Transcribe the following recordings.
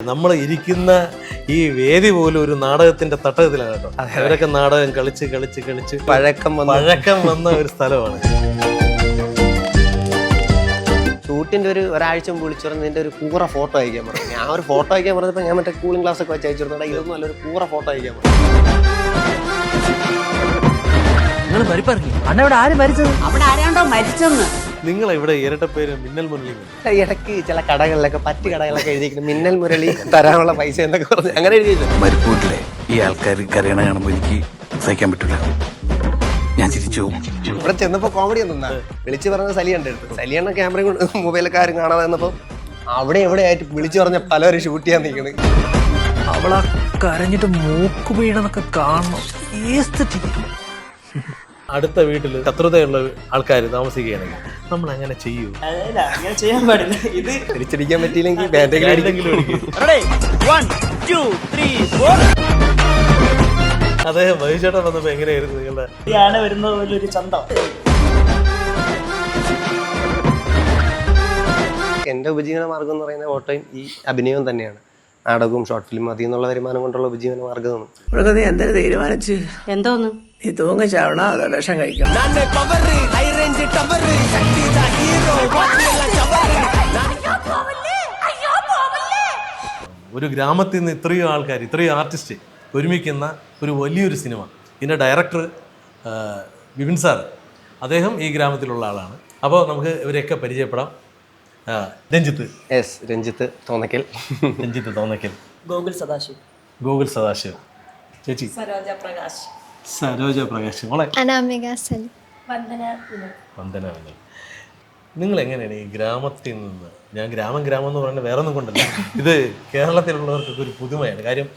നമ്മൾ ഇരിക്കുന്ന ഈ വേദി പോലും ഒരു നാടകത്തിന്റെ തട്ടകത്തിലാണ് കേട്ടോ. അവരൊക്കെ നാടകം കളിച്ച് കളിച്ച് കളിച്ച് പഴക്കം വന്ന പഴക്കം വന്ന ഒരു സ്ഥലമാണ്. ഷൂട്ടിന്റെ ഒരു ഒരാഴ്ച മുമ്പ് വിളിച്ചു പറഞ്ഞ നിന്റെ ഒരു കൂറ ഫോട്ടോ അയക്കാൻ പറഞ്ഞു. ഞാൻ ഒരു ഫോട്ടോ അയക്കാൻ പറഞ്ഞപ്പോൾ ഞാൻ മറ്റേ കൂളിംഗ് ഗ്ലാസ് ഒക്കെ വെച്ച് അയച്ചു കൊടുത്താൽ ഇതൊന്നും അല്ല ഒരു കൂറ ഫോട്ടോ അയക്കാൻ പറഞ്ഞു. നിങ്ങൾ പരിപ്പിറക്കി അണ്ണ ഇവിടെ ആര് മരിച്ചത്? അവിടെ ആരാണ്ടോ മരിച്ചെന്ന്. നിങ്ങൾ ഇവിടെ ഇരട്ട പേര് മിന്നൽ മുരളി? ഇടയ്ക്ക് ചില കടകളിലൊക്കെ പറ്റ് കടകളിലൊക്കെ എഴുതിയിരിക്കുന്നു. മിന്നൽ മുരളി തരാനുള്ള പൈസ എന്നൊക്കെ പറഞ്ഞു അങ്ങനെ എഴുതിയിട്ടുണ്ട്. മരുപ്പൂട്ടിലെ ഈ ആൾക്കാർ കരയണ കാണുമ്പോൾ എനിക്ക് സഹിക്കാൻ പറ്റില്ല ഞാൻ ചിരിച്ചു ഇവിടെ ചെന്നപ്പോ കോമഡി ഒന്നും വിളിച്ചു പറഞ്ഞ സലിയുണ്ട്. സലിയണ്ണ ക്യാമറ കൊണ്ട് മൊബൈലൊക്കെ ആരും കാണാതെ വന്നപ്പോ അവിടെ എവിടെ ആയിട്ട് വിളിച്ചു പറഞ്ഞ പലരും ഷൂട്ട് ചെയ്യാൻ നിൽക്കണ്. അവളാ കരഞ്ഞിട്ട് മൂക്ക് വീണെന്നൊക്കെ കാണണം. അടുത്ത വീട്ടിൽ ശത്രുതയുള്ള ആൾക്കാർ താമസിക്കുകയാണെങ്കിൽ നമ്മൾ അങ്ങനെ ചെയ്യൂ. അതല്ല അങ്ങനെ ചെയ്യാൻ പാടില്ല. ഇത് തിരിച്ചടിക്കാൻ പറ്റിയില്ലെങ്കിൽ ബാറ്റെങ്കിലും അദ്ദേഹം വഹിച്ചേട്ടൻ വന്നപ്പോ എങ്ങനെയായിരുന്നു നിങ്ങളുടെ? ഈ ആന വരുന്നത് പോലെ ഒരു ചന്തം. എന്റെ ഉപജീവന മാർഗം എന്ന് പറയുന്ന ഓട്ടോയും ഈ അഭിനയവും തന്നെയാണ്. നാടകവും ഷോർട്ട് ഫിലിം അതിൽ നിന്നുള്ള വരുമാനം കൊണ്ടുള്ള ഉപജീവന തീരുമാനിച്ചു എന്തോന്നും തീരുമാനിച്ച്? എന്തോന്ന്? നീ ചാവണ അതോ വിഷം കഴിക്കണം ഒരു ഗ്രാമത്തിൽ നിന്ന് ഇത്രയും ആൾക്കാർ ഇത്രയും ആർട്ടിസ്റ്റ് ഒരുമിക്കുന്ന ഒരു വലിയൊരു സിനിമ. ഇതിന്റെ ഡയറക്ടർ വിപിൻ സാർ അദ്ദേഹം ഈ ഗ്രാമത്തിലുള്ള ആളാണ്. അപ്പോൾ നമുക്ക് ഇവരെയൊക്കെ പരിചയപ്പെടാം. രഞ്ജിത്ത്. എസ് രഞ്ജിത്ത് തോന്നക്കൽ. രഞ്ജിത്ത് തോന്നക്കൽ. ഗോകുൽ സദാശിവ്. ഗോകുൽ സദാശിവ്. ചേച്ചി. സരോജ പ്രകാശ്. സരോജ പ്രകാശ് മോളെ. അനാമിക സലി വന്ദന വിനോദ്. വന്ദന നിങ്ങൾ എങ്ങനെയാണ് ഈ ഗ്രാമത്തിൽ നിന്ന് ഞാൻ ഗ്രാമം ഗ്രാമം എന്ന് പറയുന്നത് വേറെ ഒന്നും കൊണ്ടല്ല ഇത് കേരളത്തിലുള്ളവർക്കൊക്കെ ഒരു പുതുമയാണ്. കാര്യം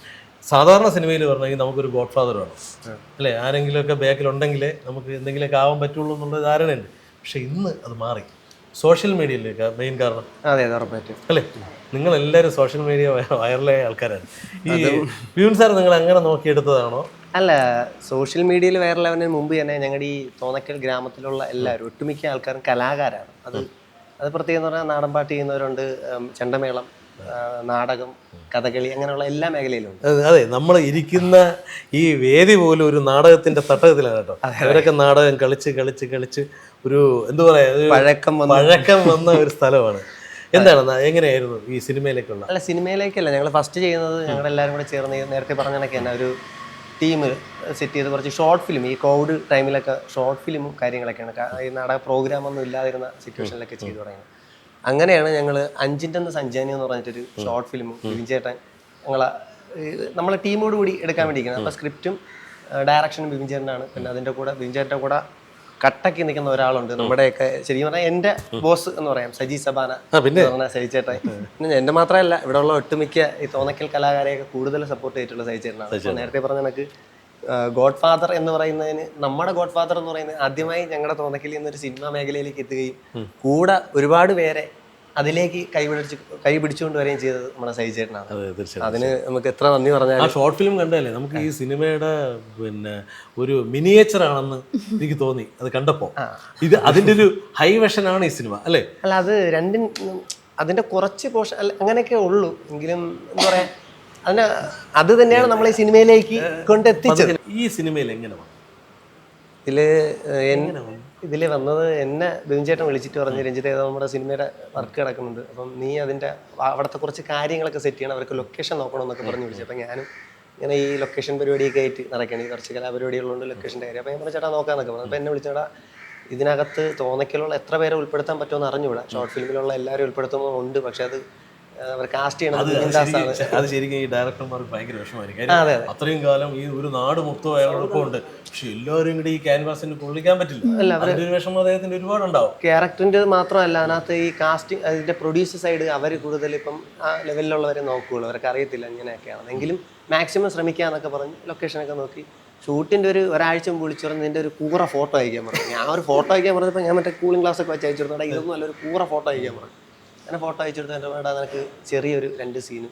സാധാരണ സിനിമയിൽ പറഞ്ഞെങ്കിൽ നമുക്കൊരു ഗോഡ് ഫാദർ വേണം അല്ലേ? ആരെങ്കിലുമൊക്കെ ബാക്കിലുണ്ടെങ്കിലേ നമുക്ക് എന്തെങ്കിലുമൊക്കെ ആവാൻ പറ്റുള്ളൂ എന്നുള്ള ധാരണയുണ്ട്. പക്ഷെ ഇന്ന് അത് മാറി. സോഷ്യൽ മീഡിയയിലേക്ക് മെയിൻ കാരണം? അതെ അതെ ഉറപ്പായിട്ടും. അല്ലേ? നിങ്ങൾ എല്ലാവരും സോഷ്യൽ മീഡിയ വൈറലായ ആൾക്കാരാണ്. ഈ പ്യൂൺ സാർ നിങ്ങൾ അങ്ങനെ നോക്കിയെടുത്തതാണോ? അല്ല സോഷ്യൽ മീഡിയയിൽ വൈറലാവുന്നതിന് മുമ്പ് തന്നെ ഞങ്ങളുടെ ഈ തോന്നക്കൽ ഗ്രാമത്തിലുള്ള എല്ലാവരും ഒട്ടുമിക്ക ആൾക്കാരും കലാകാരാണ്. അത് അത് പ്രത്യേകം എന്ന് പറഞ്ഞാൽ നാടൻ പാട്ട് ചെയ്യുന്നവരുണ്ട് ചെണ്ടമേളം നാടകം കഥകളി അങ്ങനെയുള്ള എല്ലാ മേഖലയിലും അതെ നമ്മൾ ഇരിക്കുന്ന ഈ വേദി പോലും ഒരു നാടകത്തിന്റെ തട്ടകത്തിലാണ് കേട്ടോ. അവരൊക്കെ നാടകം കളിച്ച് കളിച്ച് കളിച്ച് ഒരു എന്താ പറയാ പഴക്കം പഴക്കം വന്ന ഒരു സ്ഥലമാണ്. എന്താണ് എങ്ങനെയായിരുന്നു ഈ സിനിമയിലേക്കുള്ള? അല്ല സിനിമയിലേക്കല്ല ഞങ്ങൾ ഫസ്റ്റ് ചെയ്യുന്നത് ഞങ്ങൾ എല്ലാവരും കൂടെ ചേർന്ന് നേരത്തെ പറഞ്ഞ കണക്ക് തന്നെ ഒരു ടീം സെറ്റ് ചെയ്ത് കുറച്ച് ഷോർട്ട് ഫിലിം ഈ കോവിഡ് ടൈമിലൊക്കെ ഷോർട്ട് ഫിലിമും കാര്യങ്ങളൊക്കെയാണ്. ഈ നാടക പ്രോഗ്രാം ഒന്നും ഇല്ലാതിരുന്ന സിറ്റുവേഷനിലൊക്കെ ചെയ്തു തുടങ്ങിയത്. അങ്ങനെയാണ് ഞങ്ങൾ അഞ്ചിന്റെ ഒന്ന് സഞ്ചാനി എന്ന് പറഞ്ഞിട്ടൊരു ഷോർട്ട് ഫിലിമും വിവിൻ ചേട്ടൻ ഞങ്ങളെ നമ്മളെ ടീമോട് കൂടി എടുക്കാൻ വേണ്ടിയിരിക്കുന്നത് അപ്പോൾ സ്ക്രിപ്റ്റും ഡയറക്ഷനും ബിബിൻ ചേട്ടനാണ് പിന്നെ അതിന്റെ കൂടെ ബിബിൻ ചേട്ടന്റെ കൂടെ കട്ടക്കി നിൽക്കുന്ന ഒരാളുണ്ട്. നമ്മുടെയൊക്കെ ശരിക്കും പറഞ്ഞാൽ എന്റെ ബോസ് എന്ന് പറയാം സജി സബാന പറഞ്ഞ സഹിച്ചേട്ടൻ പിന്നെ എന്റെ മാത്രമല്ല ഇവിടെ ഉള്ള ഒട്ടുമിക്ക ഈ തോന്നക്കൽ കലാകാരെയൊക്കെ കൂടുതൽ സപ്പോർട്ട് ചെയ്തിട്ടുള്ള സഹിച്ചേട്ടനാണ് അപ്പോൾ നേരത്തെ പറഞ്ഞ കണക്ക് ഗോഡ് ഫാദർ എന്ന് പറയുന്നതിന് നമ്മുടെ ഗോഡ് ഫാദർ എന്ന് പറയുന്നത് ആദ്യമായി ഞങ്ങളുടെ തോന്നക്കലിൽ ഒരു സിനിമ മേഖലയിലേക്ക് എത്തുകയും കൂടെ ഒരുപാട് പേരെ അതിലേക്ക് കൈപിടിച്ച് കൈ പിടിച്ചുകൊണ്ട് വരികയും ചെയ്തത് നമ്മുടെ സഹിച്ചേട്ടനാണ് അതെ തീർച്ചയായും അതിന് നമുക്ക് എത്ര നന്ദി പറഞ്ഞാൽ ആ ഷോർട്ട് ഫിലിം കണ്ടല്ലേ നമുക്ക് ഈ സിനിമയുടെ പിന്നെ ഒരു മിനിയേച്ചർ ആണെന്ന് എനിക്ക് തോന്നി. അത് കണ്ടപ്പോ. ഇത് അതിന്റെ ഒരു ഹൈ വെഷൻ ആണ് ഈ സിനിമ അല്ലേ? അല്ല അത് രണ്ടും അതിന്റെ കുറച്ച് പോഷൻ അല്ല അങ്ങനെയൊക്കെ ഉള്ളൂ. എങ്കിലും എന്താ പറയാ അതിന് അത് തന്നെയാണ് നമ്മൾ ഈ സിനിമയിലേക്ക് കൊണ്ടെത്തിച്ചത്. ഈ സിനിമയിൽ എങ്ങനെ? ഇതിൽ ഏഹ്, ഇതിൽ വന്നത് എന്നെ ബിഞ്ചേട്ടൻ വിളിച്ചിട്ട് പറഞ്ഞു രഞ്ജിത്ത് നമ്മുടെ സിനിമയുടെ വർക്ക് കിടക്കുന്നുണ്ട് അപ്പം നീ അതിന്റെ അവിടുത്തെ കുറച്ച് കാര്യങ്ങളൊക്കെ സെറ്റ് ചെയ്യണം അവർക്ക് ലൊക്കേഷൻ നോക്കണം എന്നൊക്കെ പറഞ്ഞ് വിളിച്ചു. അപ്പം ഞാനും ഇങ്ങനെ ഈ ലൊക്കേഷൻ പരിപാടിയൊക്കെ ആയിട്ട് നടക്കണം ഈ കുറച്ച് കലാപരിപാടികളുണ്ട് ലൊക്കേഷന്റെ കാര്യം. അപ്പം ഞാൻ ചേട്ടാ നോക്കാന്നൊക്കെ പറഞ്ഞു. അപ്പം എന്നെ വിളിച്ചേടാ ഇതിനകത്ത് തോന്നയ്ക്കലുള്ള എത്ര പേരെ ഉൾപ്പെടുത്താൻ പറ്റുമെന്ന് അറിഞ്ഞുകൂടാ. ഷോർട്ട് ഫിലിമിലുള്ള എല്ലാവരും ഉൾപ്പെടുത്തുന്നുണ്ട് പക്ഷെ അത് കാസ്റ്റ് അത് ചെയ്യണത് അത് ശരിക്കും- ഈ ഡയറക്ടർമാർക്ക് ഭയങ്കര വിഷമമായിരിക്കും. കാര്യം അത്രയും കാലം ഈ ഒരു നാട് മൊത്തം അയാളൊപ്പം ഉണ്ട്. പക്ഷെ എല്ലാവരും കൂടി ഈ ക്യാൻവാസിന് കൊള്ളിക്കാൻ പറ്റില്ല. അതിന്റെ ഒരു വിഷമം അദ്ദേഹത്തിന്റെ ഒരുപാടുണ്ടാവും ക്യാരക്ടറിന്റെ മാത്രമല്ല അതിനകത്ത് ഈ കാസ്റ്റിംഗ് അതിന്റെ പ്രൊഡ്യൂസർ സൈഡ് അവർ കൂടുതൽ ഇപ്പം ആ ലെവലിലുള്ളവരെ നോക്കുകയുള്ളൂ അവർക്ക് അറിയത്തില്ല ഇങ്ങനെയൊക്കെയാണ്. എങ്കിലും മാക്സിമം ശ്രമിക്കാന്നൊക്കെ പറഞ്ഞ് ലൊക്കേഷനൊക്കെ നോക്കി ഷൂട്ടിന്റെ ഒരു ഒരാഴ്ച മുമ്പ് വിളിച്ചു പറഞ്ഞ് നിന്റെ ഒരു കൂറ ഫോട്ടോ അയക്കാൻ പറഞ്ഞു. ഞാൻ ഒരു ഫോട്ടോ അയക്കാൻ പറഞ്ഞപ്പോൾ ഞാൻ മറ്റേ കൂളിംഗ് ഗ്ലാസ് ഒക്കെ വെച്ച് അയച്ചു കൊടുത്തോടെ ഇതൊന്നും അല്ല ഒരു കൂറ ഫോട്ടോ അയക്കാൻ പറഞ്ഞു. അങ്ങനെ ഫോട്ടോ അയച്ചു കൊടുത്താൽ എന്റെ വേണ്ട നിനക്ക് ചെറിയൊരു രണ്ട് സീനും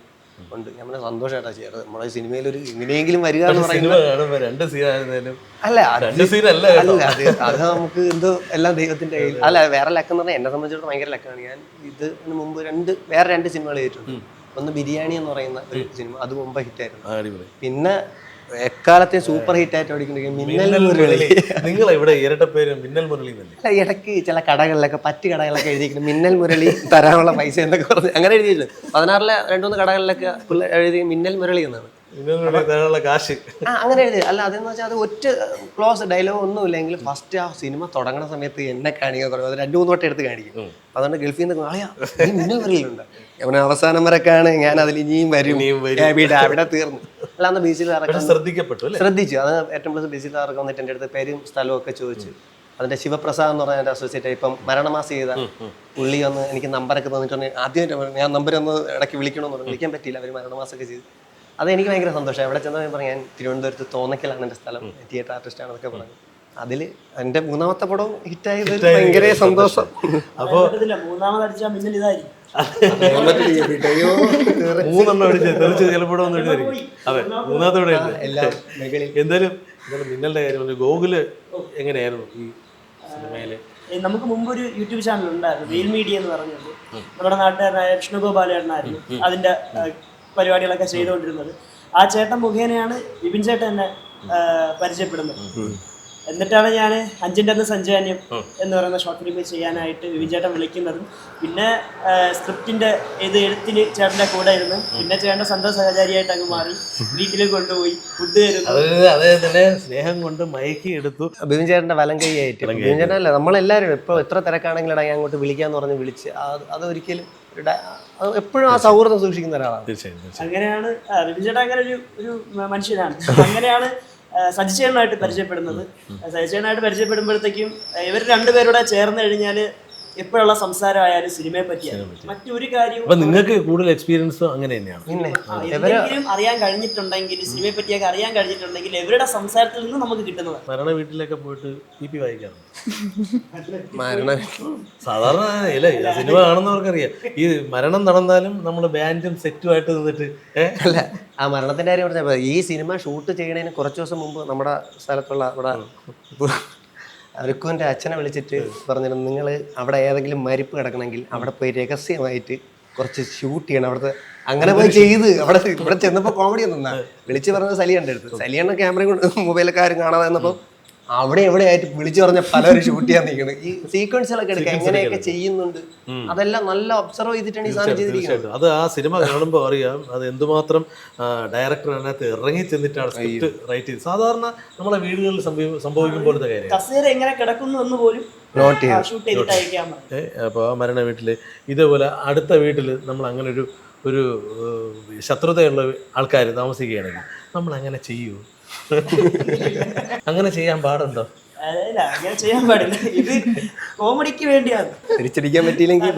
ഉണ്ട്. ഞാൻ പറഞ്ഞ സന്തോഷമായിട്ടാണ് ചെയ്യാറ് നമ്മുടെ സിനിമയിൽ ഒരു ഇങ്ങനെയെങ്കിലും വരിക എന്ന് പറയുന്നത് രണ്ട് സീനായിരുന്നാലും അല്ല അത് രണ്ട് അല്ല അത് അത് നമുക്ക് എന്തോ എല്ലാം ദൈവത്തിന്റെ കയ്യിൽ. അല്ല വേറെ ലക്കെന്ന് പറഞ്ഞാൽ എന്നെ സംബന്ധിച്ചിടത്തോളം ഭയങ്കര ലക്കാണ്. ഞാൻ ഇതിന് മുമ്പ് രണ്ട് വേറെ രണ്ട് സിനിമകൾ ചെയ്തിട്ടുണ്ട്. ഒന്ന് ബിരിയാണി എന്ന് പറയുന്ന ഒരു സിനിമ അത് മുമ്പ് ഹിറ്റ് ആയിരുന്നു പിന്നെ എക്കാലത്തെ സൂപ്പർ ഹിറ്റ് ആയിട്ട് മിന്നൽ മുരളി. നിങ്ങൾ ഇവിടെ ഇരട്ട പേര് മിന്നൽ മുരളി അല്ല ഇടയ്ക്ക് ചില കടകളിലൊക്കെ പറ്റ് കടകളിലൊക്കെ എഴുതിയിരിക്കുന്നു മിന്നൽ മുരളി തരാനുള്ള പൈസ എന്നൊക്കെ പറഞ്ഞ് അങ്ങനെ എഴുതിയിട്ടുണ്ട്. പതിനാറിലെ രണ്ടുമൂന്ന് കടകളിലൊക്കെ പിള്ളേർ എഴുതി മിന്നൽ മുരളി എന്നാണ്. കാശ്. ആ അങ്ങനെ എഴുതി. അല്ല അതെന്ന് വെച്ചാൽ അത് ഒറ്റ ക്ലോസ് ഡയലോഗ് ഒന്നും ഇല്ലെങ്കിൽ ഫസ്റ്റ് ആ സിനിമ തുടങ്ങുന്ന സമയത്ത് എന്നെ കാണിക്കാൻ തുടങ്ങും. അത് രണ്ടു മൂന്ന് വട്ടം എടുത്ത് കാണിക്കും. അതുകൊണ്ട് ഗൾഫിൽ നിന്ന് മിന്നൽ മുരളിയിലുണ്ട് അവന് അവസാനം വരക്കാണ് ഞാൻ അതിൽ ഇനിയും വരും. അവിടെ തീർന്നു. അല്ല അന്ന് ബീച്ചിൽ ഇറക്കാൻ ശ്രദ്ധിക്കപ്പെട്ടു ശ്രദ്ധിച്ചു. അത് ഏറ്റവും പ്ലസ് ബീച്ചിൽ ഇറക്കാൻ വന്നിട്ട് എന്റെ അടുത്ത് പേരും സ്ഥലവും ഒക്കെ ചോദിച്ചു. അതിന്റെ ശിവപ്രസാദ് എന്ന് പറഞ്ഞ എന്റെ അസോസിയേറ്റ് ഇപ്പം മരണമാസം ചെയ്ത പുള്ളി ഒന്ന് എനിക്ക് നമ്പറൊക്കെ തന്നിട്ടുണ്ട്. ആദ്യം ഞാൻ നമ്പർ ഒന്ന് ഇടയ്ക്ക് വിളിക്കണമെന്ന് പറഞ്ഞു. വിളിക്കാൻ പറ്റിയില്ല. അവർ മരണമാസമൊക്കെ ചെയ്തു. അത് എനിക്ക് ഭയങ്കര സന്തോഷം. എവിടെ ചെന്നാൽ ഞാൻ പറഞ്ഞു ഞാൻ തിരുവനന്തപുരത്ത് തോന്നക്കലാണ് എന്റെ സ്ഥലം. തിയേറ്റർ ആർട്ടിസ്റ്റ് ആണെന്നൊക്കെ പറഞ്ഞു. അതിൽ എന്റെ മൂന്നാമത്തെ പടവും ഹിറ്റായത് ഭയങ്കര സന്തോഷം. അപ്പോ മൂന്നെണ്ണം അടിച്ച് തെറിച്ച് ചിലപ്പോഴും ഒന്ന് എഴുതി അതെ മൂന്നാമത്തെ മുകളിൽ എന്തായാലും എന്തായാലും മിന്നലിന്റെ കാര്യം പറഞ്ഞു ഗോകുൽ എങ്ങനെയായിരുന്നു ഈ സിനിമയിൽ? നമുക്ക് മുമ്പ് ഒരു യൂട്യൂബ് ചാനൽ ഉണ്ടായിരുന്നു വെയിൽ മീഡിയ എന്ന് പറഞ്ഞത് നമ്മുടെ നാട്ടുകാരനായ വിഷ്ണുഗോപാലേട്ടനായിരുന്നു. അതിന്റെ പരിപാടികളൊക്കെ ചെയ്തുകൊണ്ടിരുന്നത്. ആ ചേട്ടൻ മുഖേനയാണ് വിപിൻ ചേട്ടൻ എന്നെ പരിചയപ്പെടുന്നത്. എന്നിട്ടാണ് ഞാൻ അഞ്ചിന്റെ അന്ന് സഞ്ചാന്യം എന്ന് പറയുന്ന ഷോർട്ട് ഫിലിം ചെയ്യാനായിട്ട് വിപിൻ ചേട്ടൻ വിളിക്കുന്നതും. പിന്നെ സ്ക്രിപ്റ്റിന്റെ ഇത് എഴുത്തിന് ചേട്ടന്റെ കൂടെ ഇരുന്ന് പിന്നെ ചേട്ടൻ സന്തോഷ സഹചാരിയായിട്ട് അങ്ങ് മാറി. വീട്ടിൽ കൊണ്ടുപോയി ഫുഡ് തരുന്നു. അത് തന്നെ സ്നേഹം കൊണ്ട് മയക്കി എടുത്തു. ബിബിൻ ചേട്ടന്റെ വലം കൈ ആയിട്ട്. ബിബിൻ ചേട്ടൻ അല്ല നമ്മളെല്ലാവരും ഇപ്പോൾ എത്ര തിരക്കാണെങ്കിലും ഞാൻ അങ്ങോട്ട് വിളിക്കാന്ന് പറഞ്ഞ് വിളിച്ച് അത് അതൊരിക്കലും ഒരു ഡ- അത് എപ്പോഴും ആ സൗഹൃദം സൂക്ഷിക്കുന്ന ഒരാളാണ്. തീർച്ചയായും. അങ്ങനെയാണ് റിബിൻ അങ്ങനെ ഒരു ഒരു മനുഷ്യനാണ്. അങ്ങനെയാണ് ആ, സജിച്ചേട്ടനായിട്ട് പരിചയപ്പെടുന്നത്. സജിച്ചേട്ടനായിട്ട് പരിചയപ്പെടുമ്പോഴത്തേക്കും ഇവർ രണ്ടുപേരുടെ ചേർന്ന് കഴിഞ്ഞാൽ എപ്പോഴുള്ള സംസാരമായാലും സിനിമയെ പറ്റിയാണ് മറ്റൊരു കാര്യവും അപ്പൊ നിങ്ങൾക്ക് കൂടുതൽ എക്സ്പീരിയൻസ് അങ്ങനെ തന്നെയാണ്. എന്തെങ്കിലും അറിയാൻ കഴിഞ്ഞിട്ടുണ്ടെങ്കിൽ സിനിമയെ പറ്റിയൊക്കെ അറിയാൻ കഴിഞ്ഞിട്ടുണ്ടെങ്കിൽ എവരുടെ സംസാരത്തിൽ നിന്ന് നമുക്ക് കിട്ടുന്നത് മരണ വീട്ടിലൊക്കെ പോയിട്ട് പി പി വായിക്കാറുണ്ട്? മരണ സാധാരണ അല്ലേ സിനിമ കാണുന്നവർക്കറിയാം. ഈ മരണം നടന്നാലും നമ്മൾ ബാൻഡും സെറ്റുമായിട്ട് നിന്നിട്ട് അല്ല ആ മരണത്തിന്റെ കാര്യം പറഞ്ഞാൽ ഈ സിനിമ ഷൂട്ട് ചെയ്യുന്നതിന് കുറച്ച് ദിവസം മുമ്പ് നമ്മുടെ സ്ഥലത്തുള്ള അവിടെ അരുക്കുവിന്റെ അച്ഛനെ വിളിച്ചിട്ട് പറഞ്ഞിരുന്നു നിങ്ങൾ അവിടെ ഏതെങ്കിലും മരിപ്പ് കിടക്കണമെങ്കിൽ അവിടെ പോയി രഹസ്യമായിട്ട് കുറച്ച് ഷൂട്ട് ചെയ്യണം. അവിടുത്തെ അങ്ങനെ പോയി ചെയ്ത് അവിടെ ഇവിടെ ചെന്നപ്പോൾ കോമഡി ഒന്നാ വിളിച്ച് പറഞ്ഞത് അടുത്ത്. സലിയണ്ണ ക്യാമറയും കൊണ്ട് മൊബൈലൊക്കെ ആരും കാണാതെ വന്നപ്പോൾ അവിടെ എവിടെ ആയിട്ട് വിളിച്ചു പറഞ്ഞ പലരും ഷൂട്ട് ചെയ്യാൻ നിൽക്കുന്നത് ഈ സീക്വൻസുകളൊക്കെ എടുക്കുക എങ്ങനെയൊക്കെ ചെയ്യുന്നുണ്ട്? അതെല്ലാം നല്ല ഒബ്സർവ് ചെയ്തിട്ടാണ് ഈ സാധനം ചെയ്തിരിക്കുന്നത്. അത് ആ സിനിമ കാണുമ്പോൾ അറിയാം. അത് എന്തുമാത്രം ഡയറക്ടർ അതിനകത്ത് ഇറങ്ങി ചെന്നിട്ടാണ് സ്ക്രിപ്റ്റ് റൈറ്റ് ചെയ്ത് സാധാരണ നമ്മളെ വീടുകളിൽ സംഭവിക്കുമ്പോൾ സംഭവിക്കും പോലത്തെ കാര്യം എങ്ങനെ കിടക്കുന്നു എന്ന് പോലും നോട്ട് ചെയ്ത് അപ്പോൾ ആ മരണ വീട്ടിൽ ഇതേപോലെ അടുത്ത വീട്ടിൽ നമ്മൾ അങ്ങനെ ഒരു ഒരു ശത്രുതയുള്ള ആൾക്കാർ താമസിക്കുകയാണെങ്കിൽ നമ്മൾ അങ്ങനെ ചെയ്യൂ. അങ്ങനെ ചെയ്യാൻ പാടുണ്ടോ? അല്ല അങ്ങനെ ചെയ്യാൻ പാടില്ല. ഇത് കോമഡിക്ക് വേണ്ടിയാണ്. തിരിച്ചടിക്കാൻ പറ്റിയില്ലെങ്കിൽ.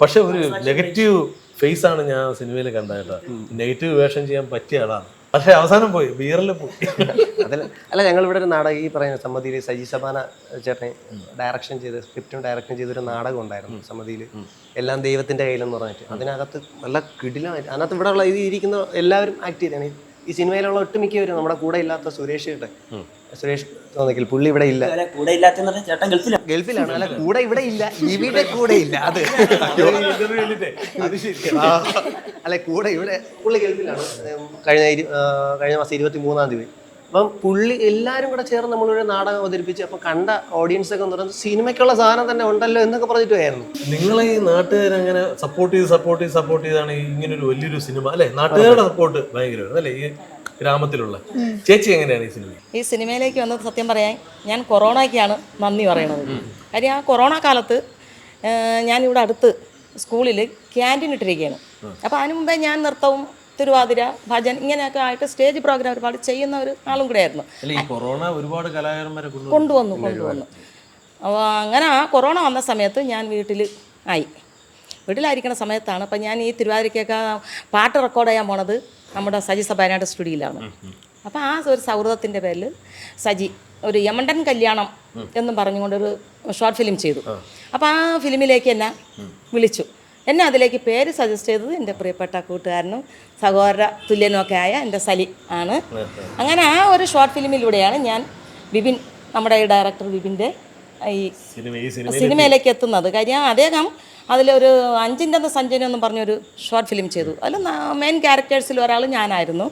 പക്ഷെ ഒരു നെഗറ്റീവ് ഫേസ് ആണ് ഞാൻ സിനിമയിൽ കണ്ട കേട്ടോ. നെഗറ്റീവ് വേഷം ചെയ്യാൻ പറ്റിയ ആളാണ്. പക്ഷെ അവസാനം പോയി ബിയറിൽ പോയി. അതല്ല അല്ല ഞങ്ങൾ ഇവിടെ ഒരു നാടകം ഈ പറയുന്ന സമ്മതിയിൽ സജി സബാന ചേട്ടൻ ഡയറക്ഷൻ ചെയ്ത് സ്ക്രിപ്റ്റും ഡയറക്ഷൻ ചെയ്തൊരു നാടകം ഉണ്ടായിരുന്നു സമ്മതിയിൽ എല്ലാം ദൈവത്തിന്റെ കയ്യിലെന്ന് പറഞ്ഞിട്ട്. അതിനകത്ത് നല്ല കിടിലമായിട്ട് അതിനകത്ത് ഇവിടെ ഉള്ള ഇത് ഇരിക്കുന്ന എല്ലാവരും ആക്ട് ചെയ്താണ് ഈ സിനിമയിലുള്ള ഒട്ടുമിക്കവരും നമ്മുടെ കൂടെ ഇല്ലാത്ത സുരേഷ് ചേട്ടൻ സുരേഷ് തോന്നിക്കൽ പുള്ളി ഇവിടെ ഇല്ല. കൂടെ ഇല്ലാത്ത ചേട്ടൻ ഗൾഫിലാണ് ഗൾഫിലാണ് അല്ല കൂടെ ഇവിടെ ഇല്ല. ഇവിടെ കൂടെ ഇല്ല അത്. അല്ലെ ശരി ആ, അല്ല കൂടെ ഇവിടെ പുള്ളി ഗൾഫിലാണ്. കഴിഞ്ഞ കഴിഞ്ഞ മാസം ഇരുപത്തി മൂന്നാം തീയതി. അപ്പം പുള്ളി എല്ലാവരും കൂടെ ചേർന്ന് നമ്മളൊരു നാടകം അവതരിപ്പിച്ച് അപ്പം കണ്ട ഓഡിയൻസ് ഒക്കെ എന്ന് പറയുന്നത് സിനിമയ്ക്കുള്ള സാധനം തന്നെ ഉണ്ടല്ലോ എന്നൊക്കെ പറഞ്ഞിട്ട് ആയിരുന്നു നിങ്ങൾ ഈ നാട്ടുകാർ അങ്ങനെ സപ്പോർട്ട് ചെയ്ത് സപ്പോർട്ട് ചെയ്ത് സപ്പോർട്ട് ചെയ്താണ് ഇങ്ങനെ ഒരു വലിയൊരു സിനിമ അല്ലെ? നാട്ടുകാരുടെ സപ്പോർട്ട് ഭയങ്കരമാണ് അല്ലേ? ഈ ഗ്രാമത്തിലുള്ള. ചേച്ചി എങ്ങനെയാണ് ഈ സിനിമ? ഈ സിനിമയിലേക്ക് വന്നത് സത്യം പറയാൻ ഞാൻ കൊറോണയ്ക്കാണ് നന്ദി പറയണത്. കാര്യം ആ കൊറോണ കാലത്ത് ഞാൻ ഞാനിവിടെ അടുത്ത് സ്കൂളിൽ ക്യാന്റീൻ ഇട്ടിരിക്കുകയാണ്. അപ്പോൾ അതിനു മുമ്പേ ഞാൻ നൃത്തവും തിരുവാതിര ഭജൻ ഇങ്ങനെയൊക്കെ ആയിട്ട് സ്റ്റേജ് പ്രോഗ്രാം ഒരുപാട് ചെയ്യുന്ന ഒരു ആളും കൂടെ ആയിരുന്നു. അല്ല ഈ കൊറോണ ഒരുപാട് കലാകാരന്മാരെ കൊണ്ടുവന്നു. കൊണ്ടുവന്നു അപ്പോൾ അങ്ങനെ ആ കൊറോണ വന്ന സമയത്ത് ഞാൻ വീട്ടിൽ ആയി. വീട്ടിലായിരിക്കുന്ന സമയത്താണ്. അപ്പം ഞാൻ ഈ തിരുവാതിരയ്ക്കൊക്കെ പാട്ട് റെക്കോർഡ് ചെയ്യാൻ പോണത് നമ്മുടെ സജി സബാനയുടെ സ്റ്റുഡിയോയിലാണ് അപ്പോൾ ആ ഒരു സൗഹൃദത്തിന്റെ പേരിൽ സജി ഒരു യമണ്ടൻ കല്യാണം എന്നും പറഞ്ഞുകൊണ്ടൊരു ഷോർട്ട് ഫിലിം ചെയ്തു. അപ്പോൾ ആ ഫിലിമിലേക്ക് എന്നെ വിളിച്ചു. എന്നെ അതിലേക്ക് പേര് സജസ്റ്റ് ചെയ്തത് എന്റെ പ്രിയപ്പെട്ട കൂട്ടുകാരനും സഹോദര തുല്യനുമൊക്കെ ആയ എന്റെ സലി ആണ്. അങ്ങനെ ആ ഒരു ഷോർട്ട് ഫിലിമിലൂടെയാണ് ഞാൻ വിപിൻ നമ്മുടെ ഈ ഡയറക്ടർ വിപിന്റെ ഈ സിനിമ ഈ സിനിമ സിനിമയിലേക്ക് എത്തുന്നത്. കാര്യം അദ്ദേഹം അതിലൊരു അഞ്ചിന്റെ സഞ്ജന എന്ന് പറഞ്ഞൊരു ഷോർട്ട് ഫിലിം ചെയ്തു. അതിൽ മെയിൻ ക്യാരക്ടേഴ്സിൽ ഒരാൾ ഞാനായിരുന്നു.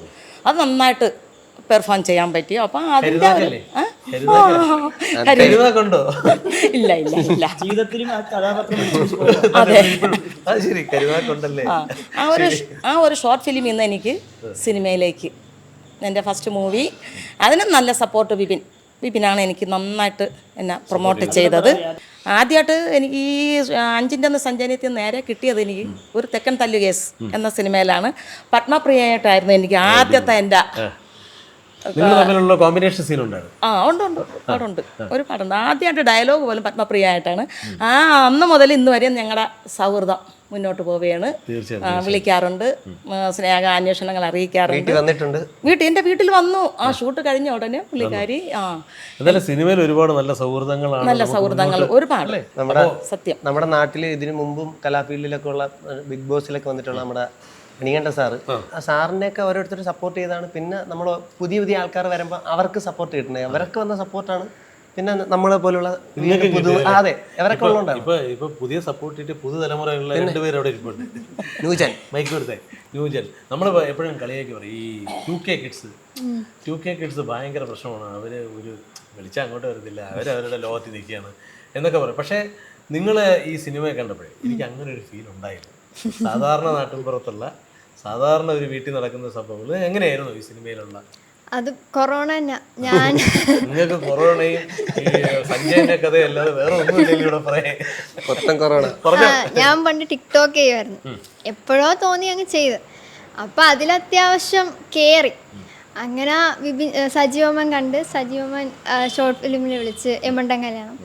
അത് നന്നായിട്ട് പെർഫോം ചെയ്യാൻ പറ്റി. അപ്പം അതിന്റെ ഇല്ല ഇല്ല ഇല്ല. ജീവിതത്തിലും ആ കഥാപാത്രം വിളിച്ചു അതെ. ആ. ഒരു ആ ഒരു ഷോർട്ട് ഫിലിം ഇന്ന് എനിക്ക് സിനിമയിലേക്ക്. എന്റെ ഫസ്റ്റ് മൂവി അതിനും നല്ല സപ്പോർട്ട് വിപിൻ. വിപിനാണ് എനിക്ക് നന്നായിട്ട് എന്നെ പ്രൊമോട്ട് ചെയ്തത്. ആദ്യമായിട്ട് എനിക്ക് ഈ അഞ്ചിന്റെ ഒന്ന് സഞ്ചാരത്തിൽ നേരെ കിട്ടിയത് എനിക്ക് ഒരു തെക്കൻ തല്ലു കേസ് എന്ന സിനിമയിലാണ്. പത്മപ്രിയയായിട്ടായിരുന്നു എനിക്ക് ആദ്യത്തെ എന്റെ നിങ്ങൾ തമ്മിലുള്ള കോമ്പിനേഷൻ സീൻ ഉണ്ടായിരുന്നു. ആ ഉണ്ട് ഉണ്ട് പാടുണ്ട് ഒരു പാട്ടുണ്ട് ആദ്യമായിട്ട് ഡയലോഗ് പോലും പത്മപ്രിയ ആയിട്ടാണ് ആ അന്ന് മുതൽ ഇന്ന് വരെയും ഞങ്ങളുടെ സൗഹൃദം മുന്നോട്ട് പോവുകയാണ്. വിളിക്കാറുണ്ട്. സ്നേഹ അന്വേഷണങ്ങൾ അറിയിക്കാറുണ്ട്. വീട്ടിൽ വന്നിട്ടുണ്ട്. വീട്ടിൽ എന്റെ വീട്ടിൽ വന്നു. ആ ഷൂട്ട് കഴിഞ്ഞ ഉടനെ പുള്ളിക്കാരി ആ. സിനിമയിൽ ഒരുപാട് നല്ല സൗഹൃദങ്ങളാണ് നല്ല സൗഹൃദങ്ങൾ ഒരുപാട്. നമ്മുടെ സത്യം. നമ്മുടെ നാട്ടിൽ ഇതിനു മുമ്പും കലാഫീൽഡിലൊക്കെ ഉള്ള ബിഗ് ബോസിലൊക്കെ വന്നിട്ടുള്ള നമ്മുടെ മണികണ്ഠ സാറ്. ആ. സാറിനെയൊക്കെ ഓരോരുത്തർ സപ്പോർട്ട് ചെയ്താണ്. പിന്നെ നമ്മൾ പുതിയ പുതിയ ആൾക്കാർ വരുമ്പോൾ അവർക്ക് സപ്പോർട്ട് കിട്ടുന്നത് അവരൊക്കെ വന്ന സപ്പോർട്ടാണ് പിന്നെ നമ്മളെ പോലുള്ള അതെ. ഉള്ളതുകൊണ്ടാണ് ഇപ്പൊ ഇപ്പൊ പുതിയ സപ്പോർട്ട് ചെയ്തിട്ട് പുതുതലമുറയുള്ള രണ്ടുപേരും അവിടെ ഇരിപ്പുണ്ട്. New gen. മൈക്ക് കൊടുത്തേ. New gen. നമ്മൾ എപ്പോഴും കളിയാക്കി പറയും ഈ two K kids two K kids ഭയങ്കര പ്രശ്നമാണ്. അവർ ഒരു വിളിച്ചാൽ അങ്ങോട്ട് വരത്തില്ല. അവർ അവരുടെ ലോകത്തിൽ നിൽക്കുകയാണ് എന്നൊക്കെ പറയും. പക്ഷേ നിങ്ങൾ ഈ സിനിമയെ കണ്ടപ്പോഴേ എനിക്ക് അങ്ങനെ ഒരു ഫീൽ ഉണ്ടായില്ല. സാധാരണ നാട്ടിൻപുറത്തുള്ള സാധാരണ ഒരു വീട്ടിൽ നടക്കുന്ന സംഭവങ്ങൾ എങ്ങനെയായിരുന്നു ഈ സിനിമയിലുള്ള? അത് കൊറോണ ഞാൻ നിങ്ങൾക്ക് കൊറോണയും ഈ സഞ്ജയന്റെ കഥയല്ലാതെ വേറെ ഒന്നും ഇവിടെ പറയാൻ. മൊത്തം കൊറോണ. ഞാൻ പണ്ട് ടിക്ടോക്ക് ചെയ്യുമായിരുന്നു എപ്പോഴോ തോന്നി അങ്ങ് ചെയ്ത്. അപ്പൊ അതിലത്യാവശ്യം കേറി. അങ്ങനെ വിപിൻ ഏ, സജീവമ്മൻ കണ്ട് സജീവമ്മൻ ഷോർട്ട് ഫിലിമിൽ വിളിച്ച് എമ്മണ്ടൻ കല്യാണം.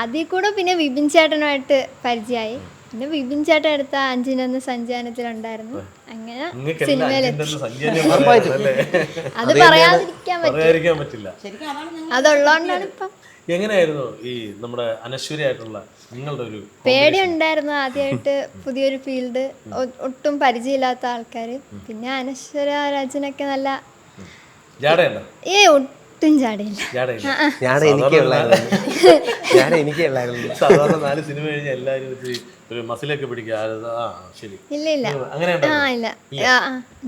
അതിൽ കൂടെ പിന്നെ വിപിൻ ചേട്ടനുമായിട്ട് പരിചയമായി. പിന്നെ വിപിൻ ചേട്ടൻ എടുത്ത അഞ്ചിനൊന്ന് സഞ്ചാരത്തിലുണ്ടായിരുന്നു അങ്ങനെ സിനിമയിലെത്തി അത് പറയാതിരിക്കാൻ പറ്റും പറയാതിരിക്കാൻ പറ്റില്ല. അതുള്ളതുകൊണ്ടാണ് ഇപ്പം. എങ്ങനെയായിരുന്നു ഈ നമ്മുടെ അനശ്വരയായിട്ടുള്ള നിങ്ങളുടെ ഒരു പേടി ഉണ്ടായിരുന്നു ആദ്യമായിട്ട് പുതിയൊരു ഫീൽഡ്. ഒട്ടും പരിചയമില്ലാത്ത ആൾക്കാർ പിന്നെ അനശ്വര രാജനൊക്കെ നല്ല ഏ ഒട്ടും ചാടയില്ല സാധാരണ നാല് സിനിമ കഴിഞ്ഞാൽ എല്ലാവരും ഒരു മസിലൊക്കെ ആ ആ, ശരി. ഇല്ല ഇല്ല. അങ്ങനെ ആ ഇല്ല.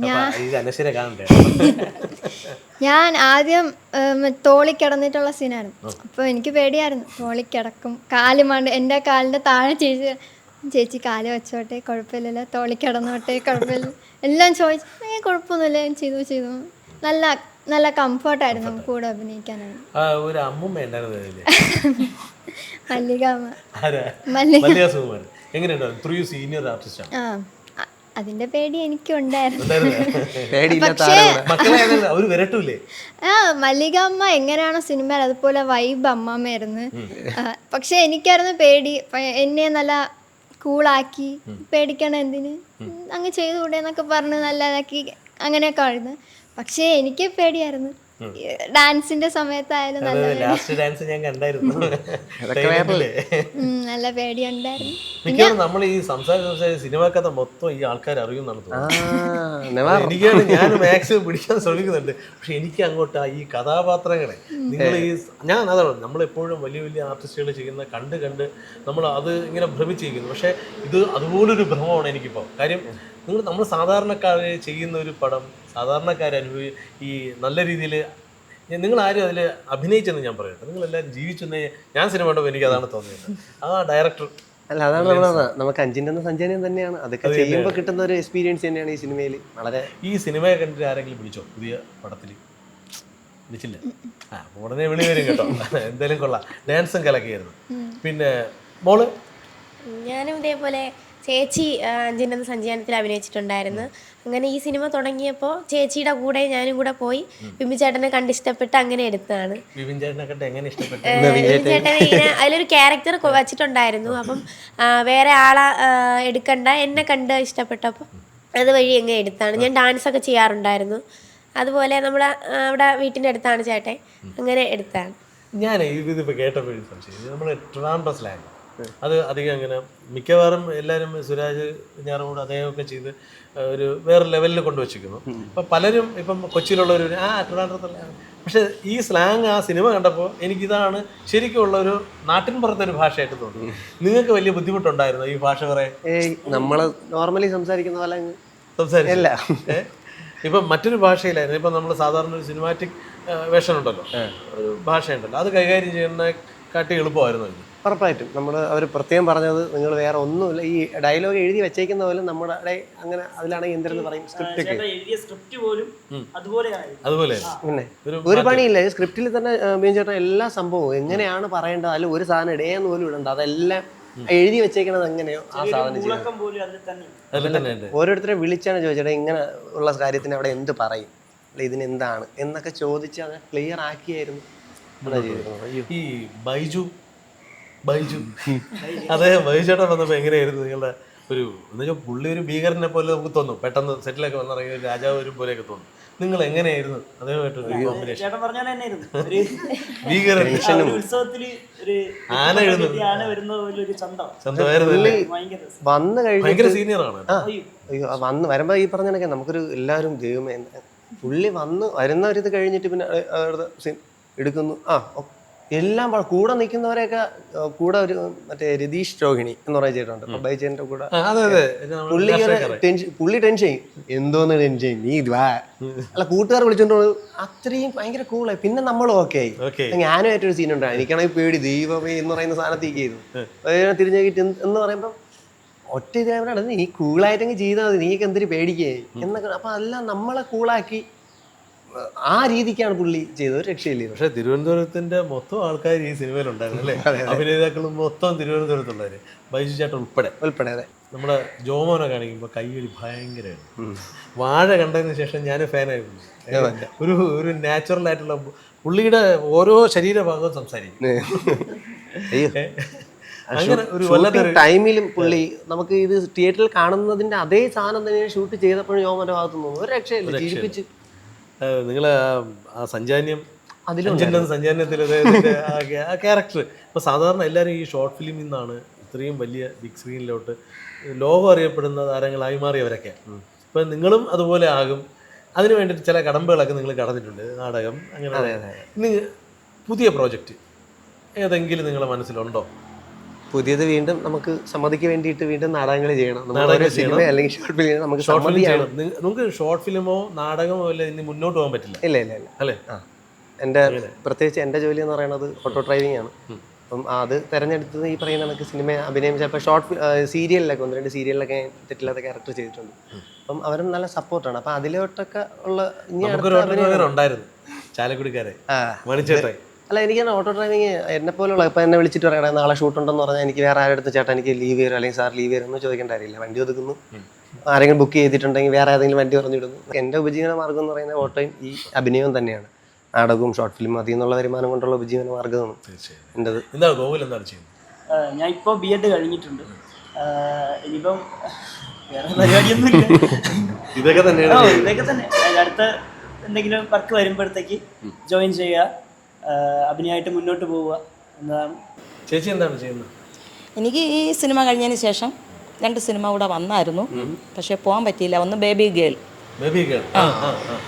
ഞാൻ ഇത് അനശ്വര കാണണ്ടേ? ഞാൻ ആദ്യം തോളി കിടന്നിട്ടുള്ള സീനായിരുന്നു അപ്പോൾ എനിക്ക് പേടിയായിരുന്നു. തോളി കിടക്കും. കാൽ മണ്ട് എന്റെ കാലിന്റെ താഴെ ചേച്ചി ചേച്ചി കാൽ വെച്ചോട്ടെ കുഴപ്പമില്ലല്ലോ. തോളി കിടന്നോട്ടെ കുഴപ്പമില്ല. എല്ലാം ചോദിച്ചു ഏ കുഴപ്പമൊന്നുമില്ല. ഞാൻ ചെയ്തു ചെയ്തു. നല്ല നല്ല കംഫർട്ടായിരുന്നു കൂടെ അഭിനയിക്കാനായിരുന്നു ആ ഒരു. മല്ലികാമ്മ മല്ലിക സുകുമാരൻ. എങ്ങനെയുണ്ടാവും ത്രൂ സീനിയർ ആർട്ടിസ്റ്റ് ആണ്. അ- അതിന്റെ പേടി എനിക്കുണ്ടായിരുന്നു. ആ മല്ലികാമ്മ എങ്ങനെയാണോ സിനിമയിൽ അതുപോലെ വൈബ് അമ്മമ്മയായിരുന്നു പക്ഷെ എനിക്കായിരുന്നു പേടി. എന്നെ നല്ല കൂളാക്കി പേടിക്കണം എന്തിന്? അങ്ങ് ചെയ്തുകൂടെ എന്നൊക്കെ പറഞ്ഞ് നല്ലതാക്കി അങ്ങനെയൊക്കെ ആയിരുന്നു. പക്ഷേ എനിക്ക് പേടിയായിരുന്നു. ഡാൻസിന്റെ സമയത്തായാലും നല്ല ലാസ്റ്റ് ഡാൻസ് ഞാൻ കണ്ടായിരുന്നു. നല്ല പേടിയുണ്ടായിരുന്നു. നമ്മൾ ഈ സംസാരിച്ച് സംസാരിച്ച് സിനിമ കഥ മൊത്തം ഈ ആൾക്കാർ അറിയുമെന്നാണ് തോന്നുന്നത്. എനിക്കാണ് ഞാൻ മാക്സിമം പിടിക്കാൻ ശ്രമിക്കുന്നുണ്ട്. പക്ഷെ എനിക്ക് അങ്ങോട്ട് ആ ഈ കഥാപാത്രങ്ങളെ നിങ്ങൾ ഈ ഞാൻ അതാണ് നമ്മളെപ്പോഴും വലിയ വലിയ ആർട്ടിസ്റ്റുകൾ ചെയ്യുന്ന കണ്ട് കണ്ട് നമ്മൾ അത് ഇങ്ങനെ ഭ്രമിച്ചിരിക്കുന്നു. പക്ഷെ ഇത് അതുപോലൊരു ഭ്രമമാണ് എനിക്കിപ്പോൾ കാര്യം നിങ്ങൾ നമ്മൾ സാധാരണക്കാർ ചെയ്യുന്ന ഒരു പടം സാധാരണക്കാർ അനുഭവി ഈ നല്ല രീതിയിൽ നിങ്ങൾ ആരും അതിൽ അഭിനയിച്ചെന്ന് ഞാൻ പറയട്ടെ. നിങ്ങൾ എല്ലാവരും ജീവിച്ചെന്ന് ഞാൻ സിനിമ കണ്ടപ്പോൾ എനിക്ക് അതാണ് തോന്നിയത്. ആ ഡയറക്ടർ അല്ല അതാണ് നമ്മൾ നമുക്ക് അഞ്ചിന്റെ സഞ്ചാരം തന്നെയാണ്. അതൊക്കെ ചെയ്യുമ്പോൾ കിട്ടുന്ന ഒരു എക്സ്പീരിയൻസ് തന്നെയാണ് ഈ സിനിമയിൽ വളരെ ഈ സിനിമയെ കണ്ടിട്ട് ആരെങ്കിലും വിളിച്ചോ? പുതിയ പടത്തിൽ വിളിച്ചില്ല? ആ ഉടനെ വിളി വരും കേട്ടോ. എന്തായാലും കൊള്ളാം. ഡാൻസും കലക്കിയായിരുന്നു. പിന്നെ മോൾ? ഞാനും ഇതേപോലെ ചേച്ചി അഞ്ചിന്റെ സഞ്ചയനത്തിൽ അഭിനയിച്ചിട്ടുണ്ടായിരുന്നു. അങ്ങനെ ഈ സിനിമ തുടങ്ങിയപ്പോൾ ചേച്ചിയുടെ കൂടെ ഞാനും കൂടെ പോയി ബിമിചേട്ടനെ കണ്ട് ഇഷ്ടപ്പെട്ട്? അങ്ങനെ എടുത്തതാണ് ചേട്ടനെ ഇങ്ങനെ അതിലൊരു ക്യാരക്ടർ വെച്ചിട്ടുണ്ടായിരുന്നു. അപ്പം വേറെ ആളെ എടുക്കണ്ട എന്നെ കണ്ട് ഇഷ്ടപ്പെട്ടപ്പോൾ അതുവഴി എങ്ങനെ എടുത്താണ്. ഞാൻ ഡാൻസ് ഒക്കെ ചെയ്യാറുണ്ടായിരുന്നു. അതുപോലെ നമ്മുടെ അവിടെ വീട്ടിന്റെ അടുത്താണ് ചേട്ടൻ. അങ്ങനെ എടുത്താണ്. ഞാൻ ഇതിപ്പോൾ കേട്ടപ്പോഴും സംശയം. നമ്മൾ ട്രിവാൻഡ്രം സ്ലാങ് അത് അധികം അങ്ങനെ മിക്കവാറും എല്ലാവരും സുരാജ് ഞാറോട് അദ്ദേഹമൊക്കെ ചെയ്ത് ഒരു വേറെ ലെവലിൽ കൊണ്ടുവച്ചിരിക്കുന്നു. അപ്പൊ പലരും ഇപ്പം കൊച്ചിയിലുള്ളവർ ആ ട്രിവാൻഡ്രത്തല്ല പക്ഷെ ഈ സ്ലാങ് ആ സിനിമ കണ്ടപ്പോൾ എനിക്കിതാണ് ശരിക്കുമുള്ള ഒരു നാട്ടിൻ പുറത്തെ ഒരു ഭാഷയായിട്ട് തോന്നി. നിങ്ങൾക്ക് വലിയ ബുദ്ധിമുട്ടുണ്ടായിരുന്നു ഈ ഭാഷ പറയാൻ? ഏയ് നമ്മൾ നോർമലി സംസാരിക്കുന്ന പോലെ സംസാരിക്കില്ല ഇപ്പൊ? മറ്റൊരു ഭാഷയിലായിരുന്നു. ഇപ്പൊ നമ്മൾ സാധാരണ ഒരു സിനിമാറ്റിക് വേഷൻ ഉണ്ടല്ലോ ഒരു ഭാഷയുണ്ടല്ലോ. അത് കൈകാര്യം ചെയ്യുന്ന കാട്ടി എളുപ്പമായിരുന്നു ഉറപ്പായിട്ടും. നമ്മൾ അവർ പ്രത്യേകം പറഞ്ഞത് നിങ്ങൾ വേറെ ഒന്നുമില്ല. ഈ ഡയലോഗ് എഴുതി വെച്ചേക്കുന്ന പോലും നമ്മുടെ അങ്ങനെ അതിലാണെങ്കിൽ എന്തെന്ന് പറയും. സ്ക്രിപ്റ്റ് ഒക്കെ. എഴുതിയ സ്ക്രിപ്റ്റ് പോലും അതുപോലെ പിന്നെ ഒരു ഒരു പണിയില്ല. സ്ക്രിപ്റ്റിൽ തന്നെ മീൻ ചേട്ടൻ എല്ലാ സംഭവവും എങ്ങനെയാണ് പറയേണ്ടത്? അതിൽ ഒരു സാധനം ഇടയെന്ന് പോലും ഇടണ്ട. അതെല്ലാം എഴുതി വെച്ചേക്കണത് എങ്ങനെയോ ആ സാധനം ഓരോരുത്തരെ വിളിച്ചാണ് ചോദിച്ചേട്ടാ ഇങ്ങനെ ഉള്ള കാര്യത്തിന് അവിടെ എന്ത് പറയും? അല്ലെ ഇതിന് എന്താണ്? എന്നൊക്കെ ചോദിച്ച് അത് ക്ലിയർ ആക്കിയായിരുന്നു. ഈ ബൈജു ബൈജു. അദ്ദേഹം ബൈജുട്ടൻ വന്നപ്പോൾ എങ്ങനെയായിരുന്നു നിങ്ങളുടെ ഒരു എന്നുവെച്ചാൽ പുള്ളി ഒരു ഭീകരനെ പോലെ നമുക്ക് തോന്നും. പെട്ടെന്ന് സെറ്റിലൊക്കെ വന്നിറങ്ങി ഒരു രാജാവ് വരും പോലെയൊക്കെ തോന്നും. നിങ്ങൾ എങ്ങനെയായിരുന്നു ഒരു ചേട്ടൻ ഒരു ഒരു ഒരു. വന്ന് സീനിയറാണ് അയ്യോ വന്ന് വരുമ്പോ ഈ പറഞ്ഞ നമുക്കൊരു എല്ലാവരും ദൈവമേ പുള്ളി വന്ന് വരുന്നവരിത് കഴിഞ്ഞിട്ട് പിന്നെ അവരുടെ എടുക്കുന്നു. ആ എല്ലാം കൂടെ നിൽക്കുന്നവരെയൊക്കെ കൂടെ ഒരു മറ്റേ രതീഷ് രോഹിണി എന്ന് പറയുന്ന ചേട്ടുണ്ട് ബൈച്ചേന്റെ കൂടെ പുള്ളി ടെൻഷൻ പുള്ളി ടെൻഷൻ ചെയ്യും. എന്തോന്ന് ടെൻഷൻ നീ ഇത് അല്ല കൂട്ടുകാർ വിളിച്ചോണ്ട്. അത്രയും ഭയങ്കര കൂളായി പിന്നെ നമ്മളും ഓക്കെ ആയി. ഞാനുമായിട്ടൊരു സീൻ ഉണ്ടായി. എനിക്കാണെങ്കിൽ പേടി ദൈവമേ എന്ന് പറയുന്ന സാധനത്തേക്ക് ചെയ്തു. തിരിഞ്ഞു എന്ന് പറയുമ്പോൾ ഒറ്റ ഇതേവിടെ നീ കൂളായിട്ടെങ്കിൽ ചെയ്താൽ മതി. നീക്ക് എന്തൊരു പേടിക്കേ? എന്നൊക്കെ. അപ്പൊ അതെല്ലാം നമ്മളെ കൂളാക്കി ആ രീതിക്കാണ് പുള്ളി ചെയ്തത് രക്ഷയില്ലേ. പക്ഷെ തിരുവനന്തപുരത്തിന്റെ മൊത്തം ആൾക്കാർ ഈ സിനിമയിൽ ഉണ്ടായിരുന്നു അല്ലേ? അഭിനേതാക്കളും മൊത്തം തിരുവനന്തപുരത്തുള്ളവര് ബൈജു ചേട്ടൻ ഉൾപ്പെടെ. ഉൾപ്പെടെ അതെ. നമ്മുടെ ജോമോനെ കാണിക്കുമ്പോൾ കൈയടി ഭയങ്കരമാണ് വാഴ കണ്ടതിന് ശേഷം ഞാൻ ഫാനായിരുന്നു ഒരു ഒരു നാച്ചുറൽ ആയിട്ടുള്ള പുള്ളിയുടെ ഓരോ ശരീരഭാഗവും സംസാരിക്കും. അങ്ങനെ ഒരു ടൈമിലും പുള്ളി നമുക്ക് ഇത് തിയേറ്ററിൽ കാണുന്നതിന്റെ അതേ സാധനം തന്നെ ഷൂട്ട് ചെയ്തപ്പോഴും യോമന്റെ ഭാഗത്ത് നിന്ന് ഒരു രക്ഷയില്ല ചിരിപ്പിച്ച് നിങ്ങൾ ആ സഞ്ചാന്യം അതിലും സഞ്ചാന്യത്തിൽ ആ ക്യാരക്ടർ ഇപ്പോൾ സാധാരണ എല്ലാവരും ഈ ഷോർട്ട് ഫിലിമിൽ നിന്നാണ് ഇത്രയും വലിയ ബിഗ് സ്ക്രീനിലോട്ട് ലോകം അറിയപ്പെടുന്ന താരങ്ങളായി മാറിയവരൊക്കെ. ഇപ്പം നിങ്ങളും അതുപോലെ ആകും. അതിന് വേണ്ടിയിട്ട് ചില കടമ്പകളൊക്കെ നിങ്ങൾ കടന്നിട്ടുണ്ട്. നാടകം അങ്ങനെ പുതിയ പ്രോജക്റ്റ് ഏതെങ്കിലും നിങ്ങളുടെ മനസ്സിലുണ്ടോ? പുതിയത് വീണ്ടും നമുക്ക് സമ്മതിക്ക് വേണ്ടിയിട്ട് വീണ്ടും നാടകങ്ങൾ ചെയ്യണം. നാടകങ്ങൾ സിനിമ അല്ലെങ്കിൽ ഷോർട്ട് ഫിലിം നമുക്ക് ഷോർട്ട് ഫിലിം ചെയ്യണം. നിങ്ങ- നിങ്ങൾക്ക് ഷോർട്ട് ഫിലിമോ നാടകമോ അല്ല ഇനി മുന്നോട്ട് പോകാൻ പറ്റില്ല? ഇല്ല ഇല്ല ഇല്ല. അല്ലേ? എന്റെ പ്രത്യേകിച്ച് എന്റെ ജോലി എന്ന് പറയുന്നത് ഓട്ടോ ഡ്രൈവിംഗ് ആണ്. അപ്പം അത് തെരഞ്ഞെടുത്തത് ഈ പറയുന്ന കണക്ക് സിനിമ അഭിനയം ചിലപ്പോൾ ഷോർട്ട് സീരിയലിലൊക്കെ ഒന്ന് രണ്ട് സീരിയലിലൊക്കെ തെറ്റില്ലാത്ത ക്യാരക്ടർ ചെയ്തിട്ടുണ്ട്. അപ്പം അവരും നല്ല സപ്പോർട്ടാണ് അപ്പം അതിലോട്ടൊക്കെ ഉള്ള ഇനി ഉണ്ടായിരുന്നു. ചാലക്കുടിക്കാരെ. ആ. മണിച്ചേട്ടൻ. അല്ല എനിക്ക് ഓട്ടോ ഡ്രൈവിങ് എന്നെ പോലുള്ള ഇപ്പം എന്നെ വിളിച്ചിട്ട് പറയണേ നാളെ ഷൂട്ട് ഉണ്ടെന്ന് പറഞ്ഞാൽ എനിക്ക് വേറെ ആരുടെ അടുത്ത് ചേട്ടാ എനിക്ക് ലീവ് തരും അല്ലെങ്കിൽ സാർ ലീവ് തരും എന്ന് ചോദിക്കേണ്ട കാര്യമില്ല. വണ്ടി ഒതുക്കുന്നു. ആരെങ്കിലും ബുക്ക് ചെയ്തിട്ടുണ്ടെങ്കിൽ വേറെ ഏതെങ്കിലും വണ്ടി പറഞ്ഞിടുന്നു എന്റെ ഉപജീവന മാർഗം എന്ന് പറയുന്ന ഓട്ടോയും ഈ അഭിനയവും തന്നെയാണ്. നാടകവും ഷോർട്ട് ഫിലിം അതിൽ നിന്നുള്ള വരുമാനം കൊണ്ടുള്ള ഉപജീവന എന്റെത്. ചെയ്യുന്നത്? ഞാൻ ഇപ്പോൾ ബി എഡ് കഴിഞ്ഞിട്ടുണ്ട് ഇനിയിപ്പം വേറെ ഇതൊക്കെ തന്നെയാണ് ആ, ഇതൊക്കെ തന്നെ. അടുത്ത എന്തെങ്കിലും വർക്ക് വരുമ്പോഴത്തേക്ക് ജോയിൻ ചെയ്യുക. അഭിനയമായിട്ട് മുന്നോട്ട് പോവുക. എന്നതാണ് ചേച്ചി എന്താണ് ചെയ്യുന്നത്? എനിക്ക് ഈ സിനിമ കഴിഞ്ഞതിന് ശേഷം രണ്ട് സിനിമ കൂടെ വന്നായിരുന്നു. പക്ഷേ പോകാൻ പറ്റിയില്ല. ഒന്ന് ബേബി ഗേൾ.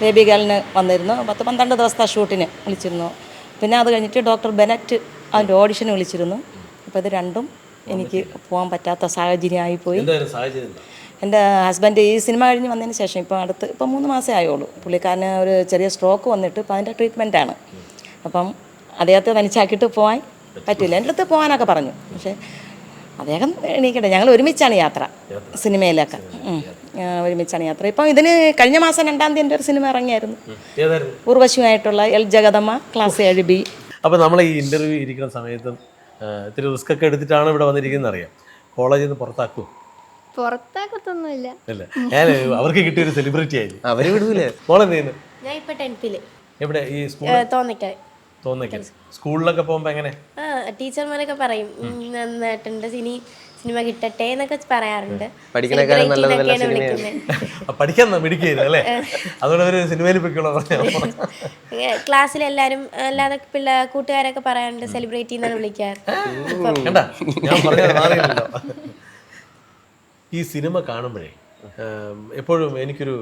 ബേബി ഗേളിന് വന്നിരുന്നു. പത്ത് പന്ത്രണ്ട് ദിവസത്തെ ഷൂട്ടിന് വിളിച്ചിരുന്നു. പിന്നെ അത് കഴിഞ്ഞിട്ട് ഡോക്ടർ ബെനറ്റ് അതിന്റെ ഓഡിഷന് വിളിച്ചിരുന്നു. അപ്പോൾ ഇത് രണ്ടും എനിക്ക് പോകാൻ പറ്റാത്ത സാഹചര്യമായി പോയി. സാഹചര്യം എന്താ? എന്റെ ഹസ്ബൻഡ് ഈ സിനിമ കഴിഞ്ഞ് വന്നതിന് ശേഷം ഇപ്പോൾ അടുത്ത് ഇപ്പോൾ മൂന്ന് മാസമേ ആയുള്ളൂ. പുള്ളിക്കാരന് ഒരു ചെറിയ സ്ട്രോക്ക് വന്നിട്ട് ഇപ്പോൾ അതിന്റെ ട്രീറ്റ്മെന്റാണ്. അപ്പം അദ്ദേഹത്തെ തനിച്ചാക്കിയിട്ട് പോകാൻ പറ്റില്ല. എന്റെ അടുത്ത് പോകാനൊക്കെ പറഞ്ഞു. പക്ഷേ അദ്ദേഹം എണീക്കട്ടെ. ഞങ്ങൾ ഒരുമിച്ചാണ് യാത്ര. സിനിമയിലൊക്കെ. ഒരുമിച്ചാണ് യാത്ര. ഇപ്പം ഇതിന് കഴിഞ്ഞ മാസം രണ്ടാം തീയതി എന്റെ ഒരു സിനിമ ഇറങ്ങിയായിരുന്നു. ഏതായിരുന്നു? ഉർവശിയുമായിട്ടുള്ള എൽ ജഗതമ്മ ക്ലാസ് ഏഴ് ബി. അപ്പോൾ നമ്മൾ ഈ ഇന്റർവ്യൂ ഇരിക്കുന്ന സമയത്തും ഇത്തിരി റിസ്ക് ഒക്കെ എടുത്തിട്ടാണ് ഇവിടെ വന്നിരിക്കുന്നത് അറിയാം. കോളേജിൽ നിന്ന് പുറത്താക്കുമോ പുറത്താക്കത്തൊന്നുമില്ല. അല്ല ഞാൻ അവർക്ക് കിട്ടിയ ഒരു സെലിബ്രിറ്റി ആയിരുന്നു അവർ വിടൂലേ. മോളെന്ത് ചെയ്യുന്നു ഞാൻ ഇപ്പൊ ടെൻത്തിൽ എവിടെ? ഈ സ്കൂൾ തോന്നിക്കാൻ തോന്നിക്കാൻ സ്കൂളിലൊക്കെ പോകുമ്പോൾ എങ്ങനെ? ടീച്ചർമാരൊക്കെ പറയും നന്നായിട്ടുണ്ട് സിനി സിനിമ കിട്ടട്ടെ എന്നൊക്കെ പറയാറുണ്ട്. പഠിക്കാൻ മിടിക്കുകയല്ലേ അതുകൊണ്ട് ഒരു സിനിമയിൽ ക്ലാസ്സിൽ എല്ലാരും അല്ലാതെ പിള്ളേ കൂട്ടുകാരൊക്കെ പറയാറുണ്ട് സെലിബ്രിറ്റി എന്നാണ് വിളിക്കാറ്. ഈ സിനിമ കാണുമ്പോഴേ എപ്പോഴും എനിക്കൊരു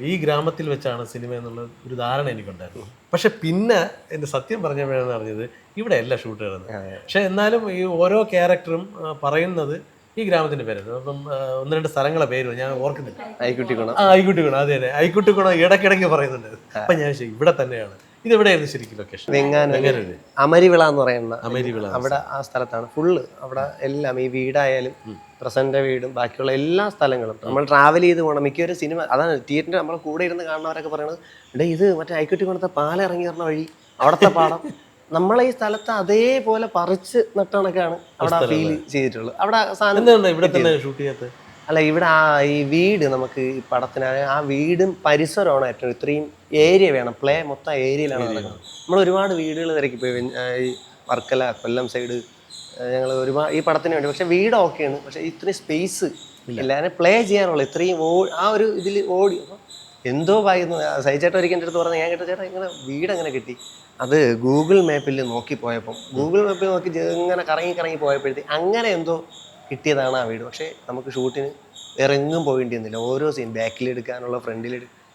ഈ ഗ്രാമത്തിൽ വെച്ചാണ് സിനിമ എന്നുള്ള ഒരു ധാരണ എനിക്കുണ്ടായിരുന്നു പക്ഷെ പിന്നെ എന്റെ സത്യം പറഞ്ഞപ്പോഴാണ് അറിഞ്ഞത് ഇവിടെ അല്ല ഷൂട്ട് ചെയ്യുന്നത് പക്ഷെ എന്നാലും ഈ ഓരോ ക്യാരക്ടറും പറയുന്നത് ഈ ഗ്രാമത്തിന്റെ പേര് അപ്പം ഒന്ന് രണ്ട് സ്ഥലങ്ങളെ പേര് ഞാൻ ഓർക്കുന്നില്ല. ഐക്കുട്ടിക്കുണ ആ ഐക്കുട്ടിക്കുണ അതെ അതെ ഐക്കുട്ടിക്കുണ ഇടയ്ക്കിടയ്ക്ക് പറയുന്നുണ്ട്. അപ്പൊ ഞാൻ ഇവിടെ തന്നെയാണ്. ഇത് എവിടെയായിരുന്നു ശരിക്കും ലൊക്കേഷൻ വെങ്ങാനൂര് അമരിവിള എന്ന് പറയുന്ന അമരിവിള. അവിടെ ആ സ്ഥലത്താണ്. ഫുള്ള് അവിടെ എല്ലാം ഈ വീടായാലും പ്രസന്റ് വീടും ബാക്കിയുള്ള എല്ലാ സ്ഥലങ്ങളും. നമ്മൾ ട്രാവൽ ചെയ്ത് പോകണം മിക്കവരും സിനിമ അതാണ് തിയേറ്ററിൽ നമ്മളെ കൂടെ ഇരുന്ന് കാണുന്നവരൊക്കെ പറയണത് ഇവിടെ ഇത് മറ്റേ ഐക്കുട്ടി പാല ഇറങ്ങി വരുന്ന വഴി അവിടുത്തെ പാടം. നമ്മളെ ഈ സ്ഥലത്ത് അതേപോലെ പറിച്ച് നട്ടണക്കാണ് അവിടെ ഫീൽ ചെയ്തിട്ടുള്ളത്. അവിടെ സാധനം ഇവിടെ തന്നെ ഷൂട്ട് ചെയ്യാത്തത് അല്ല ഇവിടെ ആ ഈ വീട് നമുക്ക് ഈ പടത്തിന് ആ വീടും പരിസരമാണ് ഏറ്റവും ഇത്രയും ഏരിയ വേണം. പ്ലേ മൊത്തം ഏരിയയിലാണ് നടക്കുന്നത്. നമ്മൾ ഒരുപാട് വീടുകൾ തിരക്കി പോയി. ഈ വർക്കല കൊല്ലം സൈഡ് ഞങ്ങൾ ഒരുപാട് ഈ പടത്തിന് വേണ്ടി. പക്ഷെ വീട് ഓക്കെയാണ് പക്ഷെ ഇത്രയും സ്പേസ് ഇല്ല. അതിനെ പ്ലേ ചെയ്യാനുള്ള ഇത്രയും ഓ ആ ഒരു ഇതിൽ ഓടി. അപ്പോൾ എന്തോ പറയുന്നു. സൈചേട്ടൻ ഒരിക്കൽ എന്റെ അടുത്ത് പറഞ്ഞു ഞാൻ കേട്ട ചേട്ടാ ഇങ്ങനെ വീട് അങ്ങനെ കിട്ടി? അത് ഗൂഗിൾ മാപ്പിൽ നോക്കി പോയപ്പം ഗൂഗിൾ മാപ്പിൽ നോക്കി ഇങ്ങനെ കറങ്ങി കറങ്ങി പോയപ്പോഴത്തേക്ക് അങ്ങനെ എന്തോ കിട്ടിയതാണ് ആ വീട്. പക്ഷേ നമുക്ക് ഷൂട്ടിന് വേറെ എങ്ങും പോകേണ്ടി വന്നില്ല. ഓരോ സീൻ ബാക്കിൽ എടുക്കാനുള്ള ഫ്രണ്ടിൽ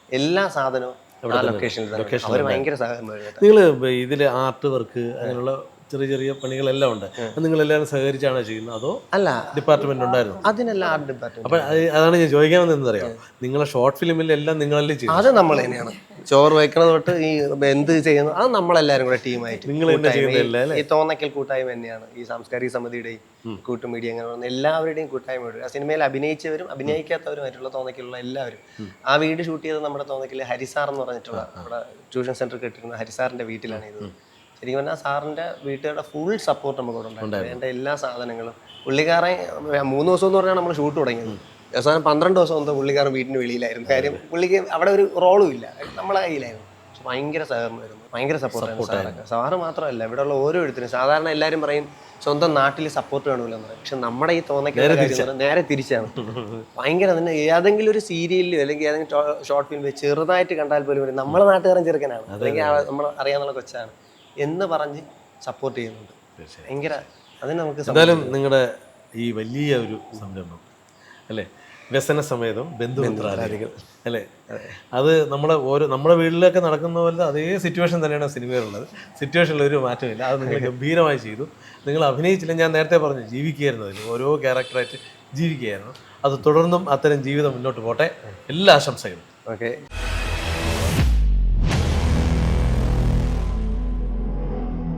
എല്ലാ സാധനവും ആ ലൊക്കേഷനിൽ അവർ ഭയങ്കര സഹായം നിങ്ങൾ ഇതിൽ ആർട്ട് വർക്ക് അങ്ങനെയുള്ള ചെറിയ ചെറിയ പണികളെല്ലാം ഉണ്ട്. നിങ്ങൾ എല്ലാവരും സഹകരിച്ചാണോ ചെയ്യുന്നത്? അതോ അല്ല. ഡിപ്പാർട്ട്മെന്റ് ഉണ്ടായിരുന്നു? അതിനെല്ലാം ആർട്ട് ഡിപ്പാർട്ട്മെന്റ് അപ്പൊ അതാണ് ഞാൻ ചോദിക്കാൻ വന്നതെന്ന് അറിയാം നിങ്ങളെ ഷോർട്ട് ഫിലിമിൽ എല്ലാം നിങ്ങളല്ലേ ചെയ്യും അത് നമ്മൾ തന്നെയാണ്. ചോറ് വയ്ക്കണത് തൊട്ട് ഈ എന്ത് ചെയ്യുന്നു അത് നമ്മളെല്ലാരും കൂടെ ടീമായിട്ട് നിങ്ങൾ? ഈ തോന്നക്കൽ കൂട്ടായ്മ തന്നെയാണ്. ഈ സാംസ്കാരിക സമിതിയുടെയും കൂട്ടുമീഡിയ അങ്ങനെ പറയുന്ന എല്ലാവരുടെയും കൂട്ടായ്മ ആ സിനിമയിൽ അഭിനയിച്ചവരും അഭിനയിക്കാത്തവരും അഭിനയിക്കാത്തവരുമായിട്ടുള്ള തോന്നക്കലുള്ള എല്ലാവരും. ആ വീട് ഷൂട്ട് ചെയ്തത് നമ്മുടെ തോന്നക്കൽ ഹരിസാർ എന്ന് പറഞ്ഞിട്ടുള്ള നമ്മുടെ ട്യൂഷൻ സെന്റർ കെട്ടിരുന്ന ഹരിസാറിന്റെ വീട്ടിലാണ് ഇത്. ശരിക്കും പറഞ്ഞാൽ സാറിന്റെ വീട്ടുകാരുടെ ഫുൾ സപ്പോർട്ട് നമുക്ക് ഇവിടെ ഉണ്ടായിരുന്നു. എന്റെ എല്ലാ സാധനങ്ങളും. പുള്ളിക്കാരൻ മൂന്ന് ദിവസം എന്ന് പറഞ്ഞാൽ നമ്മൾ ഷൂട്ട് തുടങ്ങിയത്. അവസാനം പന്ത്രണ്ട് ദിവസം എന്തോ പുള്ളിക്കാരൻ വീട്ടിന് വെളിയിലായിരുന്നു. കാര്യം പുള്ളിക്ക് അവിടെ ഒരു റോളും ഇല്ല. നമ്മളെ കയ്യിലായിരുന്നു. പക്ഷെ ഭയങ്കര സഹകരണമായിരുന്നു. ഭയങ്കര സപ്പോർട്ടായിരുന്നു സാറൊക്കെ. സാറ് മാത്രമല്ല ഇവിടെയുള്ള ഓരോരുത്തരും സാധാരണ എല്ലാവരും പറയും സ്വന്തം നാട്ടിൽ സപ്പോർട്ട് വേണമല്ലോ എന്ന് പറയും. പക്ഷെ നമ്മുടെ ഈ തോന്നയ്ക്ക് നേരെ തിരിച്ചാണ്. ഭയങ്കര അതിന് ഏതെങ്കിലും ഒരു സീരിയലിലോ അല്ലെങ്കിൽ ഏതെങ്കിലും ഷോർട്ട് ഫിലിമിൽ ചെറുതായിട്ട് കണ്ടാൽ പോലും നമ്മളെ നാട്ടുകാരൻ ചെറുക്കനാണ്. അല്ലെങ്കിൽ നമ്മൾ അറിയാന്നുള്ള കൊച്ചാണ്. എന്ന് പറഞ്ഞ് സപ്പോർട്ട് ചെയ്യുന്നുണ്ട്. ഭയങ്കര അതിന് നമുക്ക് എന്തായാലും നിങ്ങളുടെ ഈ വലിയ ഒരു സംരംഭം അല്ലേ? വ്യസന സമേതം ബന്ധുമിത്രാദികൾ അല്ലേ? അത് നമ്മുടെ ഓരോ നമ്മുടെ വീട്ടിലൊക്കെ നടക്കുന്ന പോലെ അതേ സിറ്റുവേഷൻ തന്നെയാണ് സിനിമയിലുള്ളത്. സിറ്റുവേഷനിൽ ഒരു മാറ്റമില്ല. അത് നിങ്ങൾ ഗംഭീരമായി ചെയ്തു. നിങ്ങൾ അഭിനയിച്ചില്ല ഞാൻ നേരത്തെ പറഞ്ഞു ജീവിക്കുകയായിരുന്നു അതിൽ. ഓരോ ക്യാരക്ടറായിട്ട് ജീവിക്കുകയായിരുന്നു. അത് തുടർന്നും അത്തരം ജീവിതം മുന്നോട്ട് പോട്ടെ. എല്ലാ ആശംസകളും. ഓക്കെ.